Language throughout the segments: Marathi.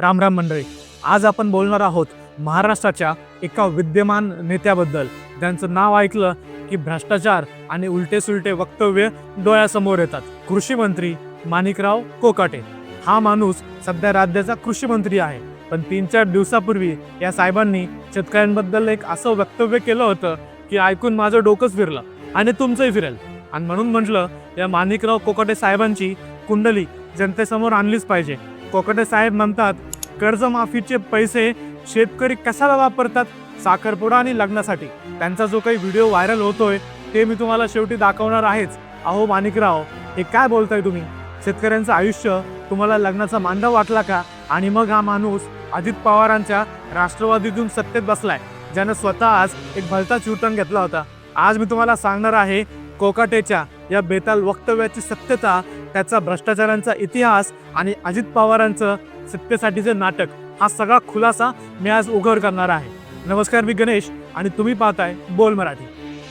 राम राम मंडळी. आज आपण बोलणार आहोत महाराष्ट्राच्या एका विद्यमान नेत्याबद्दल. ज्यांचं नाव ऐकलं की भ्रष्टाचार आणि उलटे सुलटे वक्तव्य डोळ्यासमोर येतात. कृषी मंत्री माणिकराव कोकाटे. हा माणूस सध्या राज्याचा कृषी मंत्री आहे. पण तीन चार दिवसापूर्वी या साहेबांनी शेतकऱ्यांबद्दल एक असं वक्तव्य केलं होतं की ऐकून माझं डोकंच फिरलं आणि तुमचंही फिरेल. आणि म्हणून म्हटलं या माणिकराव कोकाटे साहेबांची कुंडली जनतेसमोर आणलीच पाहिजे. कोकाटे साहेब म्हणतात कर्जमाफीचे पैसे शेतकरी कशाला वापरतात? साखरपुडा आणि लग्नासाठी. त्यांचा जो काही व्हिडिओ व्हायरल होतोय ते मी तुम्हाला शेवटी दाखवणार आहेच. अहो माणिकराव हे काय बोलताय तुम्ही? शेतकऱ्यांचं आयुष्य तुम्हाला लग्नाचा मांडव वाटला का? आणि मग हा माणूस अजित पवारांच्या राष्ट्रवादीतून सत्तेत बसलाय. ज्यानं स्वतः आज एक भलता चिवटण घेतला होता. आज मी तुम्हाला सांगणार आहे कोकाटेच्या या बेताल वक्तव्याची सत्यता त्याचा भ्रष्टाचारांचा इतिहास आणि अजित पवारांचं सत्तेसाठीचं नाटक हा सगळा खुलासा मी आज उघड करणार आहे. नमस्कार मी गणेश आणि तुम्ही पाहताय बोल मराठी.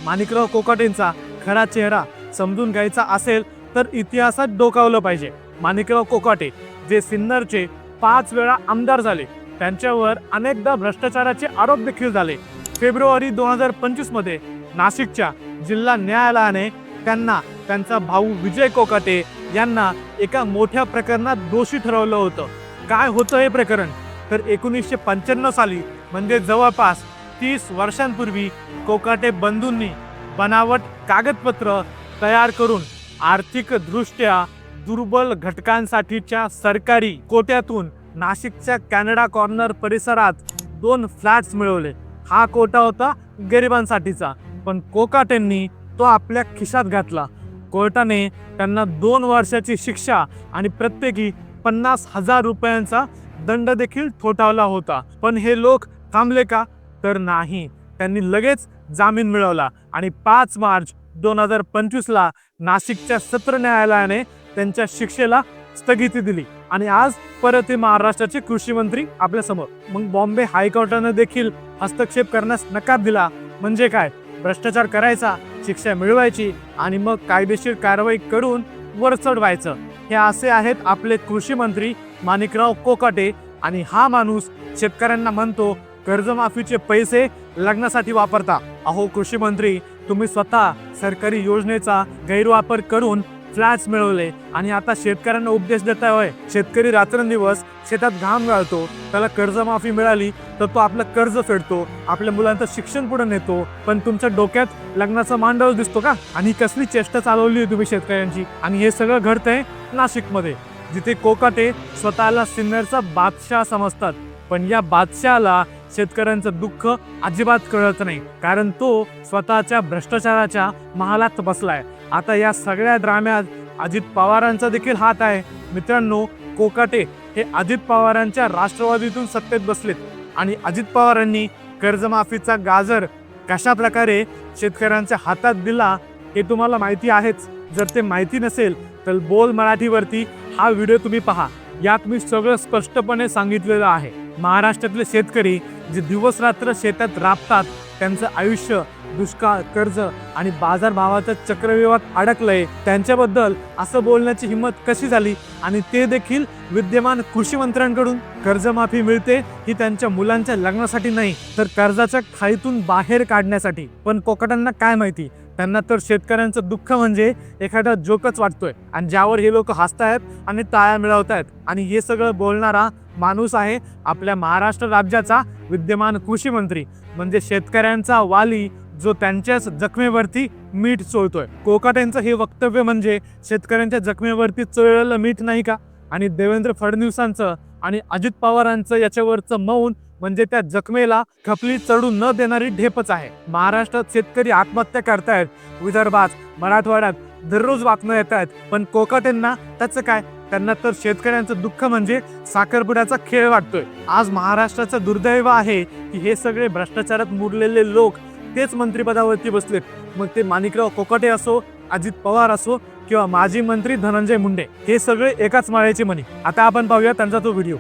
माणिकराव कोकाटेंचा खरा चेहरा समजून घ्यायचा असेल तर इतिहासात डोकावलं पाहिजे. माणिकराव कोकाटे जे सिन्नरचे पाच वेळा आमदार झाले त्यांच्यावर अनेकदा भ्रष्टाचाराचे आरोप देखील झाले. फेब्रुवारी दोन हजार पंचवीसमध्ये नाशिकच्या जिल्हा न्यायालयाने त्यांना त्यांचा भाऊ विजय कोकाटे यांना एका मोठ्या प्रकरणात दोषी ठरवलं होतं. काय होतं हे प्रकरण? तर एकोणीसशे पंच्याण्णव साली म्हणजे जवळपास तीस वर्षांपूर्वी कोकाटे बंधूंनी बनावट कागदपत्र तयार करून आर्थिकदृष्ट्या दुर्बल घटकांसाठीच्या सरकारी कोट्यातून नाशिकच्या कॅनडा कॉर्नर परिसरात दोन फ्लॅट्स मिळवले. हा कोटा होता गरिबांसाठीचा. पण कोकाटेंनी तो आपल्या खिशात घातला. कोर्टाने त्यांना दोन वर्षाची शिक्षा आणि प्रत्येकी पन्नास हजार रुपयांचा दंड देखील ठोठावला होता. पण हे लोक थांबले का? तर नाही. त्यांनी लगेच जामीन मिळवला आणि पाच मार्च दोन हजार पंचवीसला नाशिकच्या सत्र न्यायालयाने त्यांच्या शिक्षेला स्थगिती दिली आणि आज परत हे महाराष्ट्राचे कृषी मंत्री आपल्यासमोर. मग बॉम्बे हायकोर्टानं देखील हस्तक्षेप करण्यास नकार दिला. म्हणजे काय? भ्रष्टाचार करायचा शिक्षा मिळवायची आणि मग कायदेशीर कारवाई करून वर चढवायचं हे असे आहेत आपले कृषी मंत्री माणिकराव कोकाटे. आणि हा माणूस शेतकऱ्यांना म्हणतो कर्जमाफीचे पैसे लग्नासाठी वापरता. अहो कृषी मंत्री तुम्ही स्वतः सरकारी योजनेचा गैरवापर करून फ्लॅट्स मिळवले आणि आता शेतकऱ्यांना उपदेश देता होय. शेतकरी रात्रंदिवस शेतात घाम गाळतो त्याला कर्जमाफी मिळाली तर तो आपलं कर्ज फेडतो आपल्या मुलांचं शिक्षण पुढे नेतो. पण तुमच्या डोक्यात लग्नाचा मांडव दिसतो का? आणि कसली चेष्टा चालवली आहे तुम्ही शेतकऱ्यांची? आणि हे सगळं घडतंय नाशिकमध्ये जिथे कोकाटे स्वतःला सिन्नरचा बादशाह समजतात. पण या बादशहाला शेतकऱ्यांचं दुःख अजिबात कळत नाही कारण तो स्वतःच्या भ्रष्टाचाराच्या महालात बसलाय. आता या सगळ्या ड्राम्यात अजित पवारांचा देखील हात आहे. मित्रांनो कोकाटे हे अजित पवारांच्या राष्ट्रवादीतून सत्तेत बसलेत आणि अजित पवारांनी कर्जमाफीचा गाजर कशा प्रकारे शेतकऱ्यांच्या हातात दिला हे तुम्हाला माहिती आहेच. जर ते माहिती नसेल तर बोल मराठीवरती हा व्हिडिओ तुम्ही पहा. यात मी सगळं स्पष्टपणे सांगितलेलं आहे. महाराष्ट्रातले शेतकरी जे दिवस रात्र शेतात राबतात त्यांचं आयुष्य दुष्काळ कर्ज आणि बाजारभावाच्या चक्रव्यूहात अडकलंय त्यांच्याबद्दल असं बोलण्याची हिंमत कशी झाली आणि ते देखील विद्यमान कृषी मंत्र्यांकडून? कर्जमाफी मिळते ही त्यांच्या मुलांच्या लग्नासाठी नाही तर कर्जाच्या खाईतून बाहेर काढण्यासाठी. पण कोकटांना काय माहिती? त्यांना तर शेतकऱ्यांचं दुःख म्हणजे एखादा जोकच वाटतोय. आणि ज्यावर हे लोक हसतायत आणि टाळ्या मिळवतायत आणि हे सगळं बोलणारा माणूस आहे आपल्या महाराष्ट्र राज्याचा विद्यमान कृषी मंत्री. म्हणजे शेतकऱ्यांचा वाली जो त्यांच्याच जखमेवरती मीठ चोळतोय. कोकाट्यांचं हे वक्तव्य म्हणजे शेतकऱ्यांच्या जखमेवरती चोळलेलं मीठ नाही का? आणि देवेंद्र फडणवीसांचं आणि अजित पवारांचं याच्यावरचं मौन म्हणजे त्या जखमेला खपली चढू न देणारी ढेपच आहे. महाराष्ट्रात शेतकरी आत्महत्या करतायत. विदर्भात मराठवाड्यात दररोज बातम्या येत आहेत पण कोकाटेंना त्याचं काय? त्यांना तर शेतकऱ्यांचं दुःख म्हणजे साखरपुड्याचा खेळ वाटतोय. आज महाराष्ट्राचं दुर्दैव आहे की हे सगळे भ्रष्टाचारात मुरलेले लोक तेच मंत्रिपदावरती बसलेत. मग ते माणिकराव कोकाटे असो अजित पवार असो किंवा माजी मंत्री धनंजय मुंडे हे सगळे एकाच माळ्याचे म्हणे आता आपण पाहूया त्यांचा तो व्हिडिओ.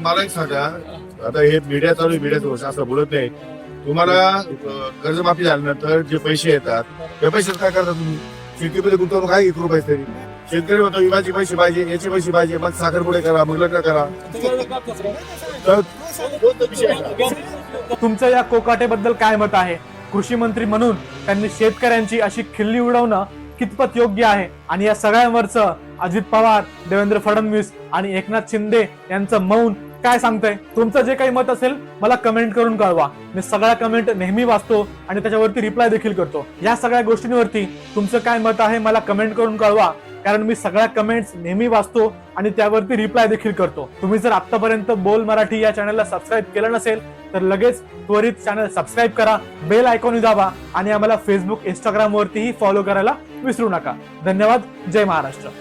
मला एक सांगा आता हे मीडिया चालू आहे मीडियाचं असं बोलत नाही. तुम्हाला कर्जमाफी झाल्यानंतर जे पैसे येतात त्या पैशात काय करता तुम्ही? शेतीमध्ये गुंतवणूक आहे एक रुपये तरी शेतकरी म्हणतो विमाचे पैसे पाहिजे याचे पैसे पाहिजे मग साखरपुडे करा मग लग्न करा. तर तुमचं या कोकाटेबद्दल काय मत आहे? कृषी मंत्री म्हणून त्यांनी शेतकऱ्यांची अशी खिल्ली उडवणं कितपत योग्य आहे? आणि या सगळ्यांवरचं अजित पवार देवेंद्र फडणवीस आणि एकनाथ शिंदे यांचं मौन काय सांगतंय? तुमचं जे काही मत असेल मला कमेंट करून कळवा. मी सगळ्या कमेंट नेहमी वाचतो आणि त्याच्यावरती रिप्लाय देखील करतो. या सगळ्या गोष्टींवरती तुमचं काय मत आहे मला कमेंट करून कळवा. कारण मी सगळ्या कमेंट्स नेहमी वाचतो आणि त्यावरती रिप्लाय देखील करतो. तुम्ही जर आतापर्यंत बोल मराठी या चॅनलला सबस्क्राईब केलं नसेल तर लगेच त्वरित चॅनल सबस्क्राईब करा बेल आयकॉन दाबा आणि आम्हाला फेसबुक इंस्टाग्राम वरतीही फॉलो करायला विसरू नका. धन्यवाद. जय महाराष्ट्र.